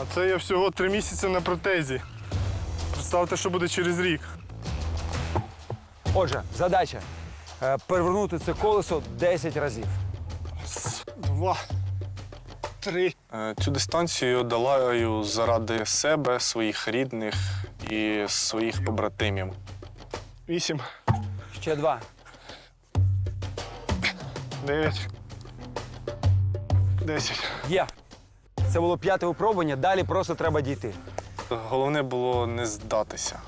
А це я всього три місяці на протезі. Представте, що буде через рік. Отже, задача е, перевернути це колесо 10 разів. Раз, два, три. Е, Цю дистанцію долаю заради себе, своїх рідних і своїх побратимів. Вісім, Ще два. дев'ять. Десять. Є. Це було п'яте випробування, далі просто треба дійти. Головне було не здатися.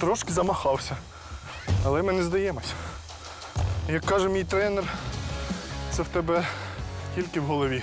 Трошки замахався. Але ми не здаємось. Як каже мій тренер, це в тебе тільки в голові.